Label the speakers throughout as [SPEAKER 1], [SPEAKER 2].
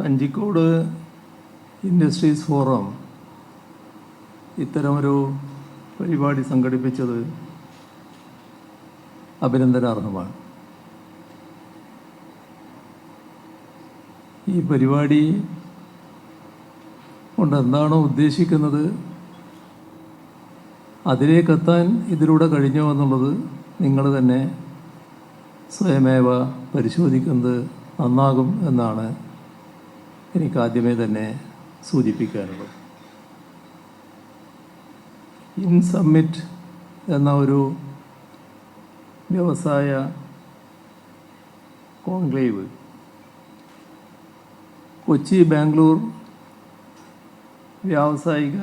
[SPEAKER 1] Kanjikode industries forum ഇത്തരമൊരു പരിപാടി സംഘടിപ്പിച്ചത് അഭിനന്ദനാർഹമാണ്. ഈ പരിപാടി കൊണ്ട് എന്താണോ ഉദ്ദേശിക്കുന്നത് അതിലേക്കെത്താൻ ഇതിലൂടെ കഴിഞ്ഞോ എന്നുള്ളത് നിങ്ങൾ തന്നെ സ്വയമേവ പരിശോധിക്കുന്നത് നന്നാകും എന്നാണ് എനിക്ക് ആദ്യമേ തന്നെ സൂചിപ്പിക്കാനുള്ളത്. ഇൻ സബ്മിറ്റ് എന്ന ഒരു വ്യവസായ കോൺക്ലേവ് കൊച്ചി ബാംഗ്ലൂർ വ്യാവസായിക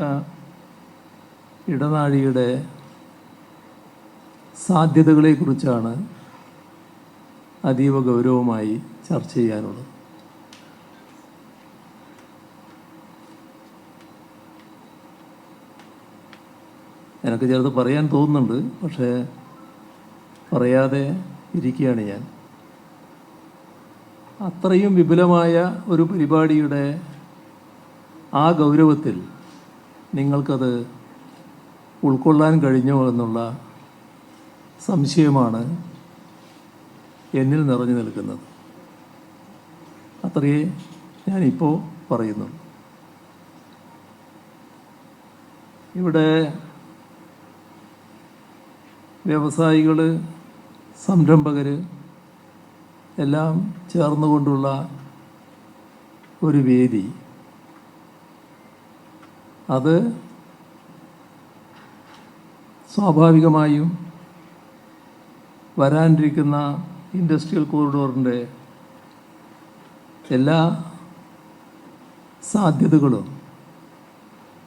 [SPEAKER 1] ഇടനാഴിയുടെ സാധ്യതകളെക്കുറിച്ചാണ് അതീവ ഗൗരവമായി ചർച്ച ചെയ്യാനുള്ളത്. എനിക്ക് ചിലത് പറയാൻ തോന്നുന്നുണ്ട് പക്ഷേ പറയാതെ ഇരിക്കുകയാണ് ഞാൻ. അത്രയും വിപുലമായ ഒരു പരിപാടിയുടെ ആ ഗൗരവത്തിൽ നിങ്ങൾക്കത് ഉൾക്കൊള്ളാൻ കഴിഞ്ഞോ എന്നുള്ള സംശയമാണ് എന്നിൽ നിറഞ്ഞു നിൽക്കുന്നത്. അത്രയേ ഞാനിപ്പോൾ പറയുന്നു ഇവിടെ വ്യവസായികൾ സംരംഭകർ എല്ലാം ചേർന്നുകൊണ്ടുള്ള ഒരു വേദി. അത് സ്വാഭാവികമായും വരാനിരിക്കുന്ന ഇൻഡസ്ട്രിയൽ കോറിഡോറിന്റെ എല്ലാ സാധ്യതകളും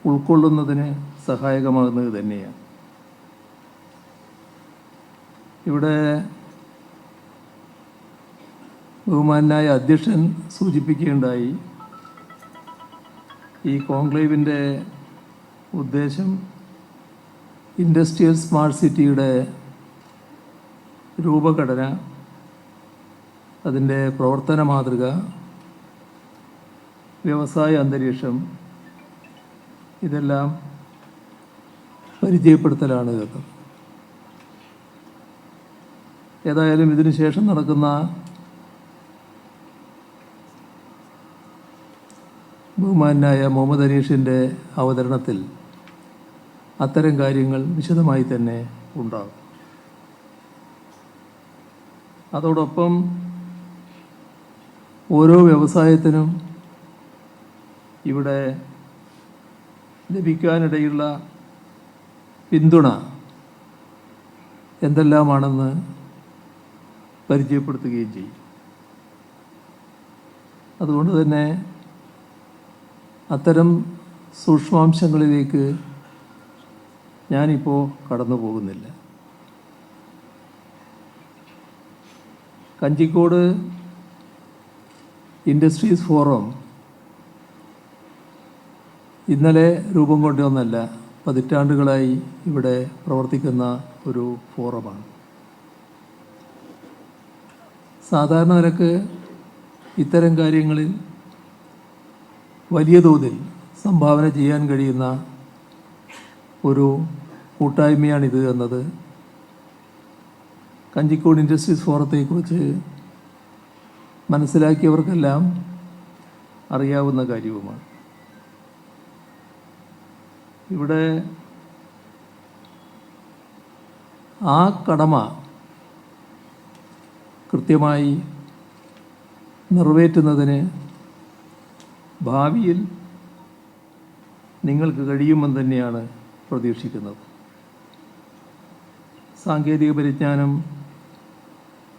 [SPEAKER 1] ഉൾക്കൊള്ളുന്നതിന് സഹായകമാകുന്നത് തന്നെയാണ്. ഇവിടെ ബഹുമാനായ അധ്യക്ഷൻ സൂചിപ്പിക്കുകയുണ്ടായി. ഈ കോൺക്ലേവിന്റെ ഉദ്ദേശം ഇൻഡസ്ട്രിയൽ സ്മാർട്ട് സിറ്റിയുടെ രൂപഘടന അതിന്റെ പ്രവർത്തന മാതൃക വ്യവസായ അന്തരീക്ഷം ഇതെല്ലാം പരിചയപ്പെടുത്തലാണ് ഇതൊക്കെ ഏതായാലും ഇതിനു ശേഷം നടക്കുന്ന ബഹുമാനായ മുഹമ്മദ് അനീഷിന്റെ അവതരണത്തിൽ അത്തരം കാര്യങ്ങൾ വിശദമായി തന്നെ ഉണ്ടാകും. അതോടൊപ്പം ഓരോ വ്യവസായത്തിനും ഇവിടെ ലഭിക്കാനിടയുള്ള പിന്തുണ എന്തെല്ലാമാണെന്ന് പരിചയപ്പെടുത്തുകയും ചെയ്യും. അതുകൊണ്ട് തന്നെ അത്തരം സൂക്ഷ്മാംശങ്ങളിലേക്ക് ഞാനിപ്പോൾ കടന്നു പോകുന്നില്ല. കഞ്ചിക്കോട് ഇൻഡസ്ട്രീസ് ഫോറം ഇന്നലെ രൂപം കൊണ്ടൊന്നല്ല പതിറ്റാണ്ടുകളായി ഇവിടെ പ്രവർത്തിക്കുന്ന ഒരു ഫോറമാണ്. സാധാരണ ഇത്തരം കാര്യങ്ങളിൽ വലിയ തോതിൽ സംഭാവന ചെയ്യാൻ കഴിയുന്ന ഒരു കൂട്ടായ്മയാണിത് എന്നത്. കഞ്ചിക്കോട് ഇൻഡസ്ട്രീസ് ഫോറത്തെക്കുറിച്ച് മനസ്സിലാക്കിയവർക്കെല്ലാം അറിയാവുന്ന കാര്യവുമാണ്. ഇവിടെ ആ കടമ കൃത്യമായി നിറവേറ്റുന്നതിന് ഭാവിയിൽ നിങ്ങൾക്ക് കഴിയുമെന്ന് തന്നെയാണ് പ്രതീക്ഷിക്കുന്നത്. സാങ്കേതിക പരിജ്ഞാനം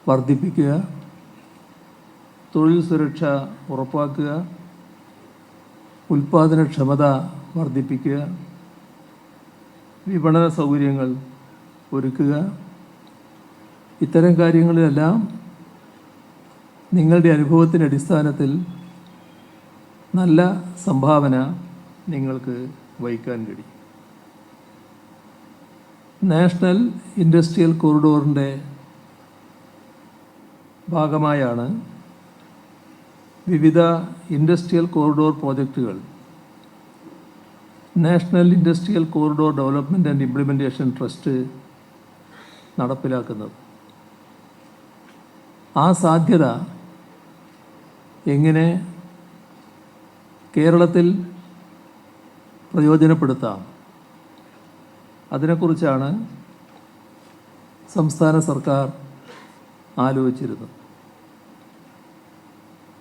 [SPEAKER 1] വർദ്ധിപ്പിക്കുക തൊഴിൽ സുരക്ഷ ഉറപ്പാക്കുക ഉൽപാദനക്ഷമത വർദ്ധിപ്പിക്കുക വിപണന സൗകര്യങ്ങൾ ഒരുക്കുക. ഇത്തരം കാര്യങ്ങളിലെല്ലാം നിങ്ങളുടെ അനുഭവത്തിന്റെ അടിസ്ഥാനത്തിൽ നല്ല സംഭാവന നിങ്ങൾക്ക് വഹിക്കാൻ കഴിയും. നാഷണൽ ഇൻഡസ്ട്രിയൽ കോറിഡോറിന്റെ ഭാഗമായാണ് വിവിധ ഇൻഡസ്ട്രിയൽ കോറിഡോർ പ്രോജക്റ്റുകൾ national industrial corridor development and implementation trust നടപ്പിലാക്കുന്നത്. ആ സാധ്യത എങ്ങനെ കേരളത്തിൽ പ്രയോജനപ്പെടുത്താം? അതിനെക്കുറിച്ചാണ് സംസ്ഥാന സർക്കാർ ആലോചിച്ചിരുന്നത്.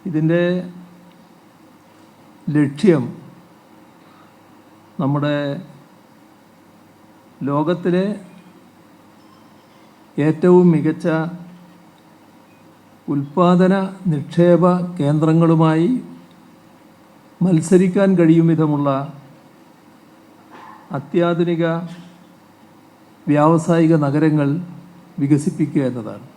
[SPEAKER 1] ഇതിന്റെ ലക്ഷ്യം നമ്മുടെ ലോകത്തിലെ ഏറ്റവും മികച്ച ഉൽപാദന നിക്ഷേപ കേന്ദ്രങ്ങളുമായി മത്സരിക്കാൻ കഴിയും വിധമുള്ള അത്യാധുനിക വ്യാവസായിക നഗരങ്ങൾ വികസിപ്പിക്കുക എന്നതാണ്.